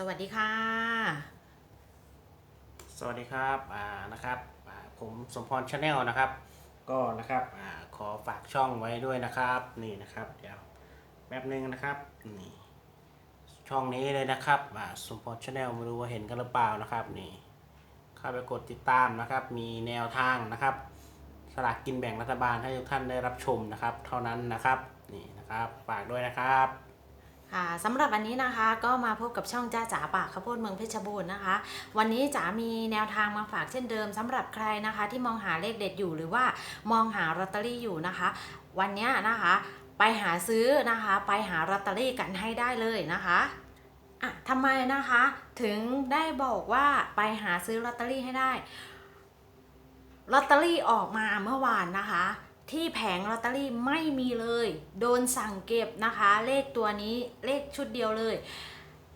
สวัสดีค่ะ สวัสดีครับอ่านะครับอ่าผมสมพรชาแนลนะครับ ก็นะครับอ่าขอฝากช่องไว้ด้วยนะครับ นี่นะครับเดี๋ยวแป๊บหนึ่งนะครับนี่ช่องนี้เลยนะครับอ่าสมพรชาแนลไม่รู้ว่าเห็นกันหรือเปล่านะครับนี่เข้าไปกดติดตามนะครับ มีแนวทางนะครับสลากกินแบ่งรัฐบาลให้ทุกท่านได้รับชมนะครับ เท่านั้นนะครับนี่นะครับฝากด้วยนะครับ ค่ะสำหรับวันนี้นะคะก็มาพบกับช่องจ้าจ๋าปากข้าวโพดเมืองเพชรบูรณ์นะคะ วันนี้จ๋ามีแนวทางมาฝากเช่นเดิมสำหรับใครนะคะ ที่มองหาเลขเด็ดอยู่หรือว่ามองหาลอตเตอรี่อยู่นะคะ วันนี้นะคะไปหาซื้อนะคะไปหาลอตเตอรี่กันให้ได้เลยนะคะอะทำไมนะคะถึงได้บอกว่าไปหาซื้อลอตเตอรี่ให้ได้ลอตเตอรี่ออกมาเมื่อวานนะคะ ที่แผงลอตเตอรี่ไม่มีเลย โดนสั่งเก็บนะคะ เลขตัวนี้เลขชุดเดียวเลย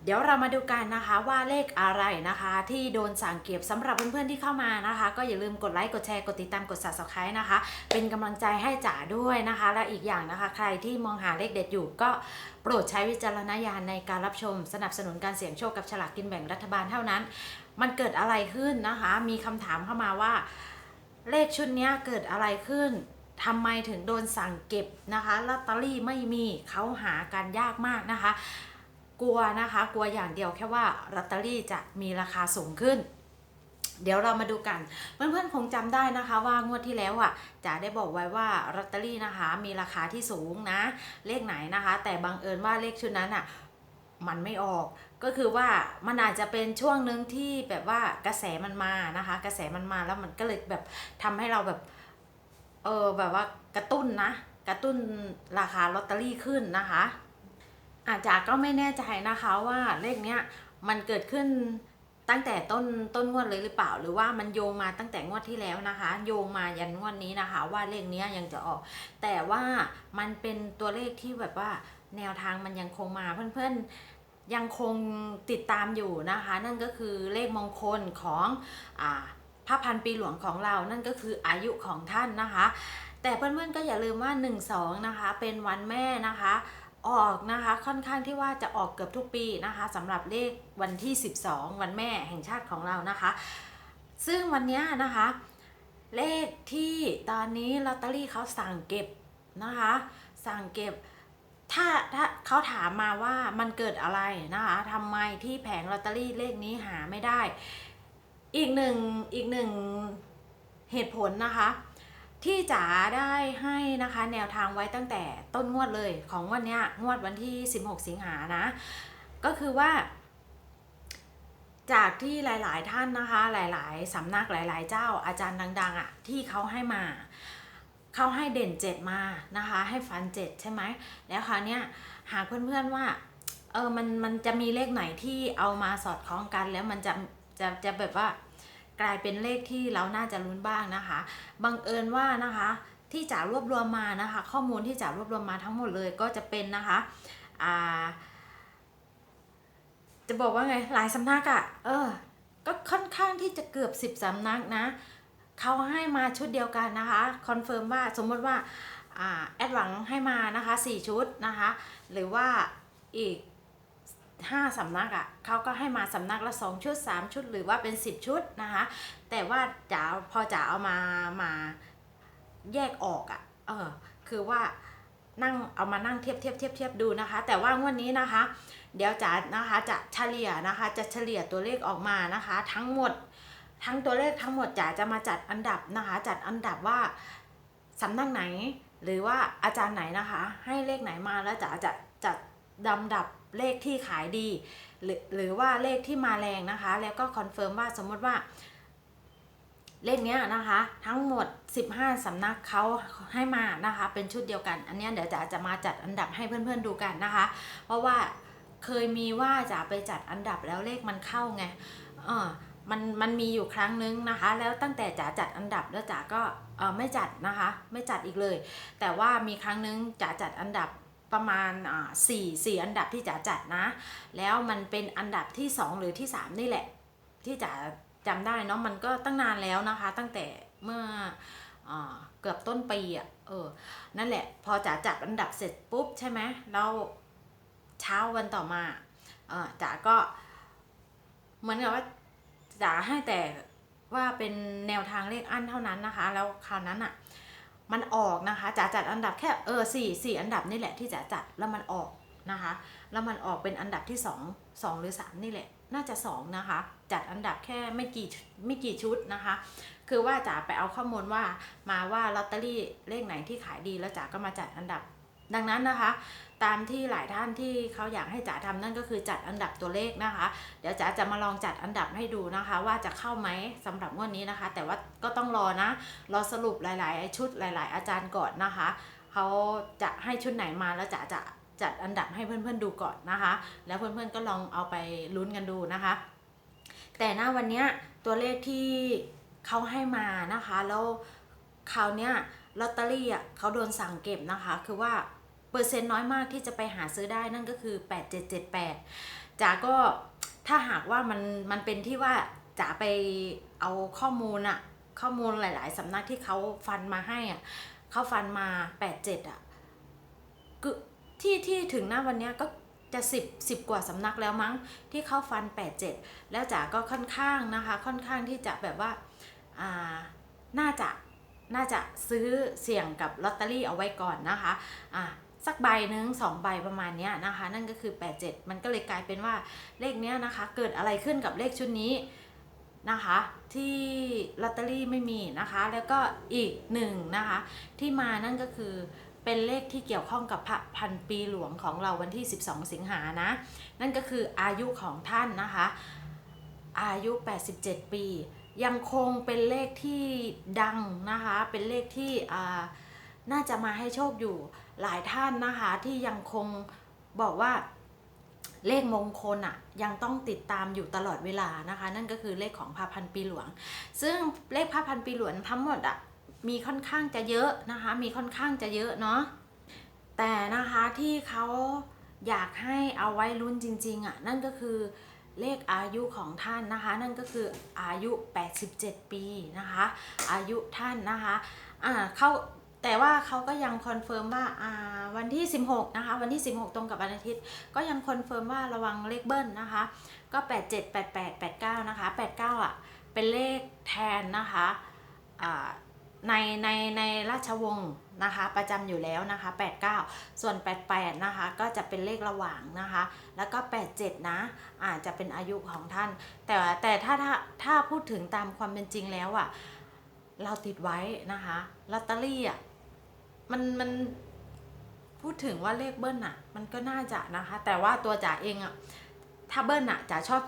เดี๋ยวเรามาดูกันนะคะว่าเลขอะไรนะคะ ที่โดนสั่งเก็บสำหรับเพื่อนๆที่เข้ามานะคะ ก็อย่าลืมกดไลค์กดแชร์กดติดตามกด subscribe นะคะ เป็นกำลังใจให้จ๋าด้วยนะคะ และอีกอย่างนะคะ ใครที่มองหาเลขเด็ดอยู่ก็โปรดใช้วิจารณญาณในการรับชม สนับสนุนการเสี่ยงโชคกับฉลากกินแบ่งรัฐบาลเท่านั้น มันเกิดอะไรขึ้นนะคะ มีคำถามเข้ามาว่า เลขชุดนี้เกิดอะไรขึ้น ทำไมถึงโดนสั่งเก็บนะคะลอตเตอรี่ไม่มีเขาหากันยากมากนะคะ กลัวนะคะ กลัวอย่างเดียวแค่ว่าลอตเตอรี่จะมีราคาสูงขึ้น เดี๋ยวเรามาดูกัน เพื่อนๆคงจำได้นะคะว่างวดที่แล้วอะจ๋าได้บอกไว้ว่าลอตเตอรี่นะคะ มีราคาที่สูงนะ เลขไหนนะคะ แต่บังเอิญว่าเลขชุดนั้นอะมันไม่ออกก็คือว่ามันอาจจะเป็นช่วงหนึ่งที่แบบว่ากระแสมันมานะคะ กระแสมันมาแล้วมันก็เลยแบบทำให้เราแบบ เออแบบว่ากระตุ้นนะ กระตุ้นราคาลอตเตอรี่ขึ้นนะคะ อาจจะก็ไม่แน่ใจนะคะว่าเลขเนี้ยมันเกิดขึ้นตั้งแต่ต้นต้นงวดเลยหรือเปล่า หรือว่ามันโยงมาตั้งแต่งวดที่แล้วนะคะ โยงมายันงวดนี้นะคะ ว่าเลขเนี้ยยังจะออก แต่ว่ามันเป็นตัวเลขที่แบบว่าแนวทางมันยังคงมาเพื่อนๆยังคงติดตามอยู่นะคะ นั่นก็คือเลขมงคลของอ่า พระพันปีหลวงของเรานั่นก็คืออายุของท่านนะคะ แต่เพื่อนๆก็อย่าลืมว่า 1 2 นะคะ เป็นวันแม่นะคะออกนะคะค่อนข้างที่ว่าจะออกเกือบทุกปีนะคะสำหรับเลขวันที่ 12 วันแม่แห่งชาติของเรานะคะ ซึ่งวันนี้นะคะ เลขที่ตอนนี้ลอตเตอรี่เขาสั่งเก็บนะคะ สั่งเก็บถ้าถ้าเขาถามมาว่ามันเกิดอะไรนะคะทำไมที่แผงลอตเตอรี่เลขนี้หาไม่ได้ อีกหนึ่งอีกหนึ่งเหตุผลนะคะ ที่จ๋าได้ให้นะคะแนวทางไว้ตั้งแต่ต้นงวดเลยของวันนี้งวดวันที่ 16 สิงหานะ ก็คือว่า จากที่หลาย ๆ ท่านนะคะ หลาย ๆ สำนักหลาย ๆ เจ้าอาจารย์ดัง ๆอะที่เขาให้มาเขาให้เด่นเจ็ดมานะคะ ให้ฟันเจ็ดใช่ไหมแล้วคราวเนี้ยหากเพื่อนๆว่าเออมันมันจะมีเลขไหนที่เอามาสอดคล้องกันแล้วมันจะ จะจะแบบว่ากลายเป็นเลขที่เราน่าจะลุ้นบ้างนะคะ บังเอิญว่านะคะที่จ๋ารวบรวมมานะคะ ข้อมูลที่จ๋ารวบรวมมาทั้งหมดเลยก็จะเป็นนะคะอ่าจะบอกว่าไงหลายสำนักอะ่ะเออ ก็ค่อนข้างที่จะเกือบสิบสำนักนะเขาให้มาชุดเดียวกันนะคะคอนเฟิร์มว่าสมมติว่าอแอดหวังให้มานะคะสี่ชุดนะคะ หรือว่าอีก ห้าสำนักอะ่ะเขาก็ให้มาสำนักละสองชุดสามชุด หรือว่าเป็นสิบชุดนะคะ แต่ว่าจ๋าพอจ๋าเอามามาแยกออกอะ่ะเออคือว่านั่งเอามานั่งเทียบเทียบเทียบเทียบดูนะคะ แต่ว่างวดนี้นะคะ เดี๋ยวจ๋านะคะจะเฉลี่ยนะคะจะเฉลี่ยตัวเลขออกมานะคะ ทั้งหมดทั้งตัวเลขทั้งหมดจ๋าจะมาจัดอันดับนะคะ จัดอันดับว่าสำนักไหน หรือว่าอาจารย์ไหนนะคะ ให้เลขไหนมาแล้วจ๋าจะจัดลำดับ เลขที่ขายดีหรือหรือว่าเลขที่มาแรงนะคะ แล้วก็คอนเฟิร์มว่าสมมติว่า เลขเนี้ยนะคะ ทั้งหมด 15 สำนักเขาให้มานะคะ เป็นชุดเดียวกัน อันนี้เดี๋ยวจะจะมาจัดอันดับให้เพื่อนๆดูกันนะคะ เพราะว่าเคยมีว่าจะไปจัดอันดับแล้วเลขมันเข้าไงเออมันมันมีอยู่ครั้งนึงนะคะ แล้วตั้งแต่จ๋าจัดอันดับแล้วจ๋าก็เออไม่จัดนะคะ ไม่จัดอีกเลย แต่ว่ามีครั้งนึงจ๋าจัดอันดับ ประมาณอ่าสี่สี่อันดับที่จ๋าจัดนะ แล้วมันเป็นอันดับที่ 2 หรือที่ 3 นี่แหละ ที่จ๋าจำได้เนาะมันก็ตั้งนานแล้วนะคะ ตั้งแต่เมื่ออเกือบต้นปีอะ่ะเออนั่นแหละ พอจ๋าจัดอันดับเสร็จปุ๊บใช่ไหมแล้วเช้าวันต่อมาเออจ๋าก็เหมือนกับว่าจ๋าให้แต่ว่าเป็นแนวทางเลขอันเท่านั้นนะคะ แล้วคราวนั้นอะ มันออกนะคะจ๋าจัดอันดับแค่เออสี่สี่อันดับนี่แหละที่จ๋าจัดแล้วมันออกนะคะ แล้วมันออกเป็นอันดับที่สองสองหรือสามนี่แหละ น่าจะสองนะคะ จัดอันดับแค่ไม่กี่ไม่กี่ชุดนะคะ คือว่าจ๋าไปเอาข้อมูลว่ามาว่าลอตเตอรี่เลขไหนที่ขายดีแล้วจ๋าก็มาจัดอันดับ ดังนั้นนะคะ ตามที่หลายท่านที่เขาอยากให้จ๋าทำนั่นก็คือจัดอันดับตัวเลขนะคะ เดี๋ยวจ๋าจะมาลองจัดอันดับให้ดูนะคะ ว่าจะเข้าไหมสำหรับงวดนี้นะคะ แต่ว่าก็ต้องรอนะ รอสรุปหลาย ๆ ชุดหลาย ๆ อาจารย์ก่อนนะคะเขาจะให้ชุดไหนมาแล้วจ๋าจะจัดอันดับให้เพื่อน ๆ ดูก่อนนะคะ แล้วเพื่อน ๆ ก็ลองเอาไปลุ้นกันดูนะคะ แต่หน้าวันนี้ตัวเลขที่เขาให้มานะคะ แล้วคราวเนี้ยลอตเตอรี่อะเขาโดนสั่งเก็บนะคะ คือว่า เปอร์เซ็นต์น้อยมากที่จะไปหาซื้อได้นั่นก็คือ 8778จ๋าก็ถ้าหากว่ามันมันเป็นที่ว่าจ๋าไปเอาข้อมูลอะข้อมูลหลาย ๆสำนักที่เขาฟันมาให้อะเขาฟันมา 87อะคือที่ที่ถึงหน้าวันนี้ก็จะ10 10กว่าสำนักแล้วมั้งที่เขาฟัน 87 แล้วจ๋าก็ค่อนข้างนะคะ ค่อนข้างที่จะแบบว่าอ่าน่าจะน่าจะซื้อเสี่ยงกับลอตเตอรี่เอาไว้ก่อนนะคะอ่า สักใบหนึ่งสองใบประมาณนี้นะคะ นั่นก็คือ 87 มันก็เลยกลายเป็นว่าเลขเนี้ยนะคะ เกิดอะไรขึ้นกับเลขชุดนี้นะคะ ที่ลอตเตอรี่ไม่มีนะคะ แล้วก็อีกหนึ่งนะคะ ที่มานั่นก็คือเป็นเลขที่เกี่ยวข้องกับพระพันปีหลวงของเราวันที่ 12 สิงหานะ นั่นก็คืออายุของท่านนะคะ อายุ 87 ปี ยังคงเป็นเลขที่ดังนะคะ เป็นเลขที่อ่า น่าจะมาให้โชคอยู่หลายท่านนะคะ ที่ยังคงบอกว่าเลขมงคลอะยังต้องติดตามอยู่ตลอดเวลานะคะ นั่นก็คือเลขของพระพันปีหลวง ซึ่งเลขพระพันปีหลวงทั้งหมดอะมีค่อนข้างจะเยอะนะคะ มีค่อนข้างจะเยอะเนาะแต่นะคะที่เขาอยากให้เอาไว้ลุ้นจริงๆอะนั่นก็คือเลขอายุของท่านนะคะ นั่นก็คืออายุ 87 ปีนะคะ อายุท่านนะคะอ่าเขา แต่ว่าเขาก็ยังคอนเฟิร์มว่าวันที่ 16 นะคะ วันที่ 16 ตรงกับวันอาทิตย์ ก็ยังคอนเฟิร์มว่าระวังเลขเบิ้ลนะคะ ก็ 87 88 89 นะคะ 89 อะ เป็นเลขแทนนะคะในในในราชวงศ์นะคะ ประจำอยู่แล้วนะคะ 89 ส่วน 88 นะคะ ก็จะเป็นเลขระหว่างนะคะ แล้วก็ 87 นะอาจจะเป็นอายุของท่าน แต่แต่ถ้าถ้าถ้าพูดถึงตามความเป็นจริงแล้วอะ่ะเราติดไว้นะคะลอตเตอรี่อะ่ะ มันมันพูดถึงว่าเลขเบิ้ลอะมันก็น่าจะนะคะ แต่ว่าตัวจ๋าเองอะถ้าเบิ้ลอะจ๋าชอบ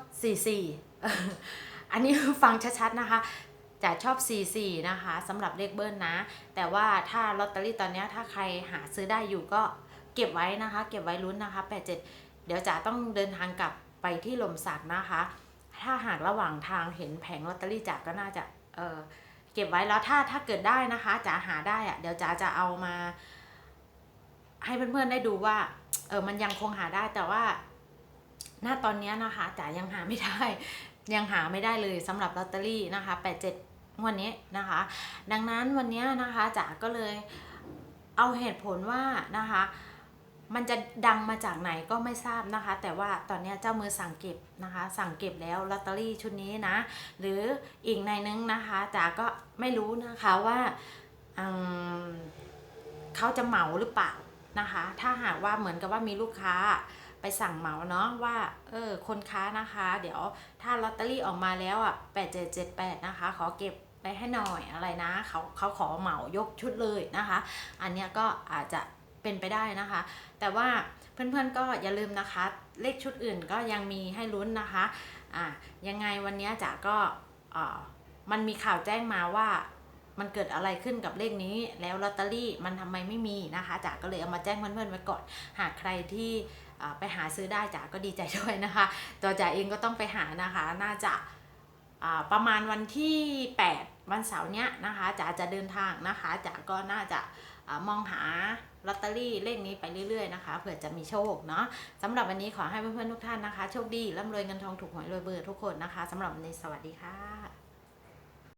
44อันนี้ฟังชัดๆนะคะจ๋าชอบ44นะคะสำหรับเลขเบิ้ลนะ แต่ว่าถ้าลอตเตอรี่ตอนนี้ถ้าใครหาซื้อได้อยู่ก็เก็บไว้นะคะ เก็บไว้ลุ้นนะคะ87 เดี๋ยวจ๋าต้องเดินทางกลับไปที่ลมสักนะคะ ถ้าหากระหว่างทางเห็นแผงลอตเตอรี่จ๋าก็น่าจะเออ เก็บไว้แล้วถ้าถ้าเกิดได้นะคะจ๋าหาได้อะเดี๋ยวจ๋าจะเอามา ให้เพื่อนๆได้ดูว่า เออมันยังคงหาได้แต่ว่า ณตอนนี้นะคะจ๋ายังหาไม่ได้ ยังหาไม่ได้เลยสำหรับลอตเตอรี่นะคะ87งวันนี้นะคะ ดังนั้นวันนี้นะคะจ๋าก็เลยเอาเหตุผลว่านะคะ มันจะดังมาจากไหนก็ไม่ทราบนะคะ แต่ว่าตอนนี้เจ้ามือสั่งเก็บนะคะ สั่งเก็บแล้วลอตเตอรี่ชุดนี้นะ หรืออีกในนึงนะคะจ๋าก็ไม่รู้นะคะว่าเขาจะเหมาหรือเปล่านะคะ ถ้าหากว่าเหมือนกับว่ามีลูกค้าไปสั่งเหมาเนาะว่าเออคนค้านะคะ เดี๋ยวถ้าลอตเตอรี่ออกมาแล้วอะแปดเจ็ดเจ็ดแปดนะคะ ขอเก็บไปให้หน่อยอะไรนะ เขาเขาขอเหมายกชุดเลยนะคะ อันเนี้ยก็อาจจะ เป็นไปได้นะคะ แต่ว่าเพื่อนๆก็อย่าลืมนะคะ เลขชุดอื่นก็ยังมีให้ลุ้นนะคะอ่ายังไงวันนี้จ๋าก็มันมีข่าวแจ้งมาว่ามันเกิดอะไรขึ้นกับเลขนี้ แล้วลอตเตอรี่มันทำไมไม่มีนะคะจ๋าก็เลยเอามาแจ้งเพื่อนๆไว้ก่อน หากใครที่ไปหาซื้อได้จ๋าก็ดีใจด้วยนะคะตัวจ๋าเองก็ต้องไปหานะคะ น่าจะประมาณวันที่ 8 วันเสาร์เนี้ยนะคะจ๋าจะเดินทางนะคะจ๋าก็น่าจะ มองหาลอตเตอรี่เลขนี้ไปเรื่อยๆนะคะเผื่อจะมีโชคเนาะสำหรับวันนี้ขอให้เพื่อนๆทุกท่านนะคะ โชคดีร่ำรวยเงินทองถูกหวยรวยเบอร์ทุกคนนะคะสำหรับวันนี้สวัสดีค่ะ